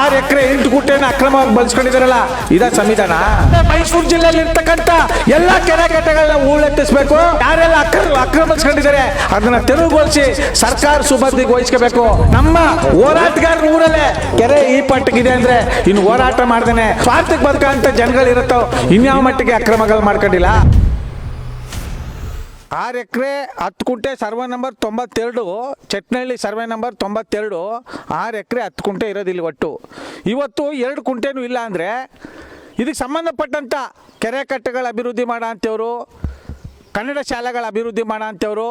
ಆರು ಎಕರೆ ಎಂಟು ಗುಟ್ಟೆನ ಅಕ್ರಮವಾಗಿ ಬಳಸ್ಕೊಂಡಿದಾರಲ್ಲ ಇದ ಸಂವಿಧಾನ? ಮೈಸೂರು ಜಿಲ್ಲೆಯಲ್ಲಿ ಇರ್ತಕ್ಕಂಥ ಎಲ್ಲ ಕೆರೆ ಕಟ್ಟೆಗಳನ್ನ ಹೂಳೆತ್ತಿಸ್ಬೇಕು ಯಾರೆಲ್ಲ ಅಕ್ರಮ ಬಳಸ್ಕೊಂಡಿದ್ದಾರೆ ಅದನ್ನ ತೆರವುಗೊಳಿಸಿ ಸರ್ಕಾರ ಸುಬದ್ದಿಗೆ ವಹಿಸ್ಕೋಬೇಕು. ನಮ್ಮ ಹೋರಾಟಗಾರರ ಊರಲ್ಲೇ ಕೆರೆ ಈ ಪಟ್ಟಿಗಿದೆ ಅಂದ್ರೆ ಇನ್ನು ಹೋರಾಟ ಮಾಡ್ದೇನೆ. ಸ್ವಾರ್ಥಕ್ಕೆ ಬದುಕಂತ ಜನಗಳು ಇರುತ್ತೋ ಇನ್ಯಾವ ಮಟ್ಟಿಗೆ ಅಕ್ರಮಗಳು ಮಾಡ್ಕೊಂಡಿಲ್ಲ? ಆರು ಎಕರೆ ಹತ್ತು ಕುಂಟೆ ಸರ್ವೆ ನಂಬರ್ ತೊಂಬತ್ತೆರಡು, ಚಟ್ನಹಳ್ಳಿ ಸರ್ವೆ ನಂಬರ್ ತೊಂಬತ್ತೆರಡು, ಆರು ಎಕರೆ ಹತ್ತು ಕುಂಟೆ ಇರೋದಿಲ್ಲ ಒಟ್ಟು. ಇವತ್ತು ಎರಡು ಕುಂಟೆನೂ ಇಲ್ಲ ಅಂದರೆ ಇದಕ್ಕೆ ಸಂಬಂಧಪಟ್ಟಂಥ ಕೆರೆ ಕಟ್ಟೆಗಳ ಅಭಿವೃದ್ಧಿ ಮಾಡೋ ಅಂಥವ್ರು, ಕನ್ನಡ ಶಾಲೆಗಳ ಅಭಿವೃದ್ಧಿ ಮಾಡೋ ಅಂಥವ್ರು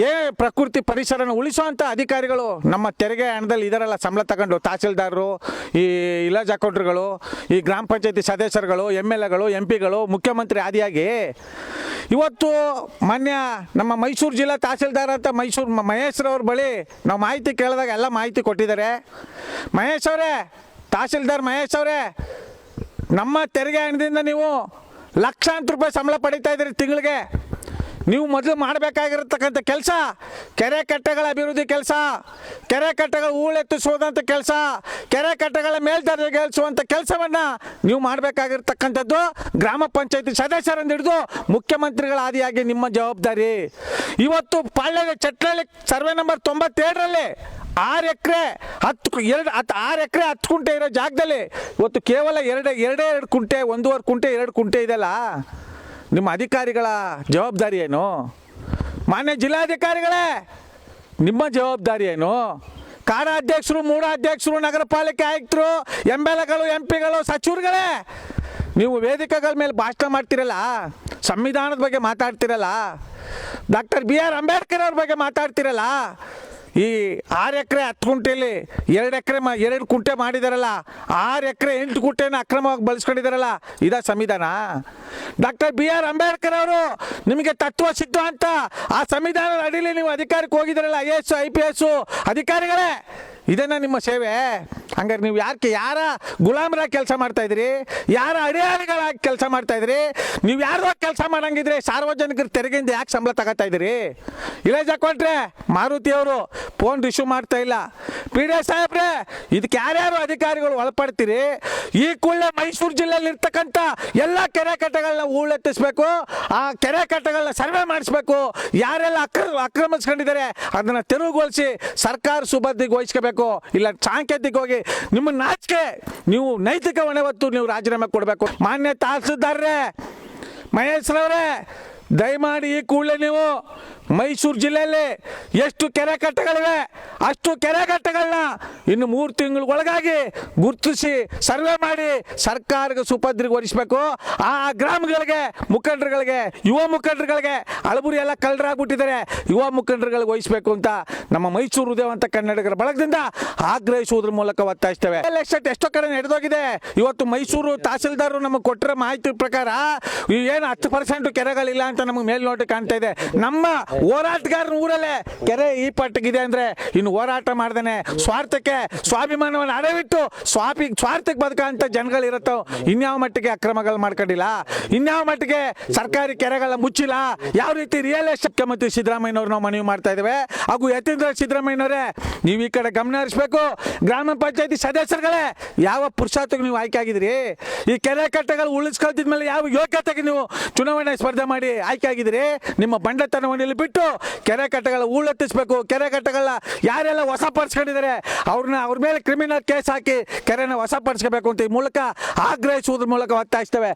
ಏ, ಪ್ರಕೃತಿ ಪರಿಸರನ ಉಳಿಸುವಂಥ ಅಧಿಕಾರಿಗಳು ನಮ್ಮ ತೆರಿಗೆ ಹಣದಲ್ಲಿ ಇದರಲ್ಲ ಸಂಬಳ ತಗೊಂಡು ತಹಸೀಲ್ದಾರರು, ಈ ಇಲಾಜ್ ಅಕೌಂಟ್ರುಗಳು, ಈ ಗ್ರಾಮ ಪಂಚಾಯತಿ ಸದಸ್ಯರುಗಳು ಎಂ ಎಲ್ ಎಗಳು ಎಂ ಪಿಗಳು ಮುಖ್ಯಮಂತ್ರಿ ಆದಿಯಾಗಿ ಇವತ್ತು ಮಾನ್ಯ ನಮ್ಮ ಮೈಸೂರು ಜಿಲ್ಲಾ ತಹಸೀಲ್ದಾರ್ ಅಂತ ಮೈಸೂರು ಮಹೇಶ್ ಮಹೇಶ್ರವ್ರ ಬಳಿ ನಾವು ಮಾಹಿತಿ ಕೇಳಿದಾಗ ಎಲ್ಲ ಮಾಹಿತಿ ಕೊಟ್ಟಿದ್ದಾರೆ. ಮಹೇಶ್ ಅವರೇ, ತಹಸೀಲ್ದಾರ್ ಮಹೇಶ್ ಅವರೇ, ನಮ್ಮ ತೆರಿಗೆ ಹಣದಿಂದ ನೀವು ಲಕ್ಷಾಂತರ ರೂಪಾಯಿ ಸಂಬಳ ಪಡಿತಾ ಇದ್ದೀರಿ ತಿಂಗಳಿಗೆ. ನೀವು ಮೊದಲು ಮಾಡಬೇಕಾಗಿರತಕ್ಕಂಥ ಕೆಲಸ, ಕೆರೆ ಕಟ್ಟೆಗಳ ಅಭಿವೃದ್ಧಿ ಕೆಲಸ, ಕೆರೆ ಕಟ್ಟೆಗಳ ಹೂಳೆತ್ತಿಸುವುದಂಥ ಕೆಲಸ, ಕೆರೆ ಕಟ್ಟೆಗಳ ಮೇಲ್ದರ್ಜೆಗೇರಿಸುವಂಥ ಕೆಲಸವನ್ನು ನೀವು ಮಾಡಬೇಕಾಗಿರ್ತಕ್ಕಂಥದ್ದು ಗ್ರಾಮ ಪಂಚಾಯತಿ ಸದಸ್ಯರನ್ನು ಹಿಡಿದು ಮುಖ್ಯಮಂತ್ರಿಗಳ ಆದಿಯಾಗಿ ನಿಮ್ಮ ಜವಾಬ್ದಾರಿ. ಇವತ್ತು ಪಾಳ್ಯದ ಚಟ್ನಳ್ಳಿ ಸರ್ವೆ ನಂಬರ್ ತೊಂಬತ್ತೇಳರಲ್ಲಿ ಆರು ಎಕರೆ ಹತ್ತು ಎರಡು ಹತ್ತು ಆರು ಎಕರೆ ಹತ್ತು ಕುಂಟೆ ಇರೋ ಜಾಗದಲ್ಲಿ ಇವತ್ತು ಕೇವಲ ಎರಡೇ ಎರಡೇ ಎರಡು ಕುಂಟೆ, ಒಂದೂವರೆ ಕುಂಟೆ, ಎರಡು ಕುಂಟೆ ಇದೆಯಲ್ಲ? ನಿಮ್ಮ ಅಧಿಕಾರಿಗಳ ಜವಾಬ್ದಾರಿ ಏನು? ಮಾನ್ಯ ಜಿಲ್ಲಾಧಿಕಾರಿಗಳೇ, ನಿಮ್ಮ ಜವಾಬ್ದಾರಿ ಏನು? ಕಾರಾಧ್ಯಕ್ಷರು ಮೂಢಾಧ್ಯಕ್ಷರು ನಗರ ಪಾಲಿಕೆ ಆಯುಕ್ತರು ಎಂ ಎಲ್ ಎಗಳು ಎಂ ಪಿಗಳು ಸಚಿವರುಗಳೇ, ನೀವು ವೇದಿಕೆಗಳ ಮೇಲೆ ಭಾಷಣ ಮಾಡ್ತಿರಲ್ಲ, ಸಂವಿಧಾನದ ಬಗ್ಗೆ ಮಾತಾಡ್ತಿರಲ್ಲ, ಡಾಕ್ಟರ್ ಬಿ ಆರ್ ಅಂಬೇಡ್ಕರ್ ಅವ್ರ ಬಗ್ಗೆ ಮಾತಾಡ್ತಿರಲ್ಲ ಈ ಆರು ಎಕರೆ ಹತ್ತು ಕುಂಟೆಯಲ್ಲಿ ಎರಡು ಎಕರೆ ಮಾ ಎರಡು ಕುಂಟೆ ಮಾಡಿದಾರಲ್ಲ, ಆರು ಎಕರೆ ಎಂಟು ಕುಂಟೆನ ಅಕ್ರಮವಾಗಿ ಬಳಸ್ಕೊಂಡಿದಾರಲ್ಲ, ಇದ ಸಂವಿಧಾನ? ಡಾಕ್ಟರ್ ಬಿ ಆರ್ ಅಂಬೇಡ್ಕರ್ ಅವರು ನಿಮಗೆ ತತ್ವ ಸಿದ್ಧ ಅಂತ ಆ ಸಂವಿಧಾನದ ಅಡಿಲಿ ನೀವು ಅಧಿಕಾರಕ್ಕೆ ಹೋಗಿದಾರಲ್ಲ, I S, I P S, ಅಧಿಕಾರಿಗಳೇ ಇದೇನಾ ನಿಮ್ಮ ಸೇವೆ. ಹಂಗಾರೆ ನೀವು ಯಾಕೆ ಯಾರ ಗುಲಾಮರ ಕೆಲಸ ಮಾಡ್ತಾ ಇದ್ರಿ ಯಾರ ಅಡಿಯಾರಿಗಳ ಕೆಲಸ ಮಾಡ್ತಾ ಇದ್ರಿ ನೀವು ಯಾರೋ ಕೆಲಸ ಮಾಡಂಗಿದ್ರೆ ಸಾರ್ವಜನಿಕರ ತೆರಿಗೆಯಿಂದ ಯಾಕೆ ಸಂಬಳ ತಗೋತಾ ಇದ್ದೀರಿ? ಇಳೇಜ್ ಜಾಕೊಂಡ್ರೆ ಮಾರುತಿ ಅವರು ಫೋನ್ ರಿಸೀವ್ ಮಾಡ್ತಾ ಇಲ್ಲ. ಪಿ ಡಿ ಎಸ್ ಸಾಹೇಬ್ರೆ, ಇದಕ್ಕೆ ಯಾರ್ಯಾರು ಅಧಿಕಾರಿಗಳು ಒಳಪಡ್ತೀರಿ? ಈ ಕೂಡಲೇ ಮೈಸೂರು ಜಿಲ್ಲೆಯಲ್ಲಿ ಇರ್ತಕ್ಕಂಥ ಎಲ್ಲ ಕೆರೆ ಕಟ್ಟೆಗಳನ್ನ ಹೂಳೆತ್ತಿಸ್ಬೇಕು ಆ ಕೆರೆ ಕಟ್ಟೆಗಳನ್ನ ಸರ್ವೆ ಮಾಡಿಸ್ಬೇಕು. ಯಾರೆಲ್ಲ ಅಕ್ರ ಆಕ್ರಮಿಸ್ಕೊಂಡಿದ್ದಾರೆ ಅದನ್ನ ತೆರವುಗೊಳಿಸಿ ಸರ್ಕಾರ ಸುಬದ್ದಿಗೆ ವಹಿಸ್ಕೋಬೇಕು. ಇಲ್ಲ ಸಾಂಕೇತಿಕವಾಗಿ ನಿಮ್ಮ ನಾಚಿಕೆ, ನೀವು ನೈತಿಕ ಹೊಣೆ ಹೊತ್ತು ನೀವು ರಾಜೀನಾಮೆ ಕೊಡಬೇಕು. ಮಾನ್ಯ ತಹಸೀಲ್ದಾರ್ರೆ, ಮಹೇಶ್ರವ್ರೆ, ದಯಮಾಡಿ ಈ ಕೂಡಲೇ ನೀವು ಮೈಸೂರು ಜಿಲ್ಲೆಯಲ್ಲಿ ಎಷ್ಟು ಕೆರೆ ಕಟ್ಟೆಗಳಿವೆ ಅಷ್ಟು ಕೆರೆ ಕಟ್ಟೆಗಳನ್ನ ಇನ್ನು ಮೂರು ತಿಂಗಳೊಳಗಾಗಿ ಗುರುತಿಸಿ ಸರ್ವೆ ಮಾಡಿ ಸರ್ಕಾರಕ್ಕೆ ಸುಪದ್ರಿಗೆ ಒರಿಸಬೇಕು ಆ ಗ್ರಾಮಗಳಿಗೆ ಮುಖಂಡರುಗಳಿಗೆ, ಯುವ ಮುಖಂಡರುಗಳಿಗೆ ಅಳಬುರಿ ಎಲ್ಲ ಕಳ್ಳರಾಗ್ಬಿಟ್ಟಿದ್ದಾರೆ. ಯುವ ಮುಖಂಡರುಗಳಿಗೆ ವಹಿಸಬೇಕು ಅಂತ ನಮ್ಮ ಮೈಸೂರು ಉದಯವಂತ ಕನ್ನಡಿಗರ ಬಳಗದಿಂದ ಆಗ್ರಹಿಸುವುದ್ರ ಮೂಲಕ ಒತ್ತಾಯಿಸ್ತೇವೆ. ಎಲೆಕ್ಷನ್ ಎಷ್ಟೋ ಕಡೆ ನಡೆದೋಗಿದೆ. ಇವತ್ತು ಮೈಸೂರು ತಹಸೀಲ್ದಾರರು ನಮಗೆ ಕೊಟ್ಟಿರೋ ಮಾಹಿತಿ ಪ್ರಕಾರ ಏನು ಹತ್ತು ಪರ್ಸೆಂಟ್ ಕೆರೆಗಳಿಲ್ಲ ಅಂತ ನಮಗೆ ಮೇಲ್ನೋಟ ಕಾಣ್ತಾ ಇದೆ. ನಮ್ಮ ಹೋರಾಟಗಾರರ ಊರಲ್ಲೇ ಕೆರೆ ಈ ಪಟ್ಟಿಗಿದೆ ಅಂದ್ರೆ ಇನ್ನು ಹೋರಾಟ ಮಾಡ್ದೇನೆ. ಸ್ವಾರ್ಥಕ್ಕೆ, ಸ್ವಾಭಿಮಾನವನ್ನು ಅಡವಿಟ್ಟು, ಸ್ವಾಪಿ, ಸ್ವಾರ್ಥಕ್ಕೆ ಬದುಕಂತ ಜನಗಳು ಇರುತ್ತೋ ಇನ್ಯಾವ ಮಟ್ಟಿಗೆ ಅಕ್ರಮಗಳು ಮಾಡ್ಕೊಂಡಿಲ್ಲ? ಇನ್ಯಾವ ಮಟ್ಟಿಗೆ ಸರ್ಕಾರಿ ಕೆರೆಗಳ ಮುಚ್ಚಿಲ್ಲ? ಯಾವ ರೀತಿ ರಿಯಲ್ ಎಸ್ಟೇಟ್ ಮುಖ್ಯಮಂತ್ರಿ ಸಿದ್ದರಾಮಯ್ಯನವ್ರು ನಾವು ಮನವಿ ಮಾಡ್ತಾ ಇದ್ದೇವೆ? ಹಾಗೂ ಯತೀಂದ್ರ ಸಿದ್ದರಾಮಯ್ಯನವರೇ, ನೀವು ಈ ಕಡೆ ಗಮನ ಹರಿಸ್ಬೇಕು. ಗ್ರಾಮ ಪಂಚಾಯತಿ ಸದಸ್ಯರುಗಳೇ, ಯಾವ ಪುರುಷಾರ್ಥಕ್ಕೆ ನೀವು ಆಯ್ಕೆ ಆಗಿದ್ರಿ ಈ ಕೆರೆ ಕಟ್ಟೆಗಳು ಉಳಿಸ್ಕೊಳ್ತಿದ್ಮೇಲೆ ಯಾವ ಯೋಗ್ಯತೆಗೆ ನೀವು ಚುನಾವಣೆ ಸ್ಪರ್ಧೆ ಮಾಡಿ ಆಯ್ಕೆ ಆಗಿದ್ರಿ ನಿಮ್ಮ ಬಂಡತನವನ್ನು ಬಿಟ್ಟು ಕೆರೆ ಕಟ್ಟೆಗಳ ಹೂಳೆತ್ತಿಸ್ಬೇಕು ಕೆರೆ ಕಟ್ಟೆಗಳನ್ನ ಯಾರೆಲ್ಲ ವಶಪಡಿಸ್ಕೊಂಡಿದ್ದಾರೆ. ಅವ್ರನ್ನ ಅವ್ರ ಮೇಲೆ ಕ್ರಿಮಿನಲ್ ಕೇಸ್ ಹಾಕಿ ಕೆರೆನ ವಶಪಡಿಸ್ಕೋಬೇಕು ಅಂತ ಈ ಮೂಲಕ ಆಗ್ರಹಿಸುವುದ್ರ ಮೂಲಕ ಒತ್ತಾಯಿಸ್ತೇವೆ.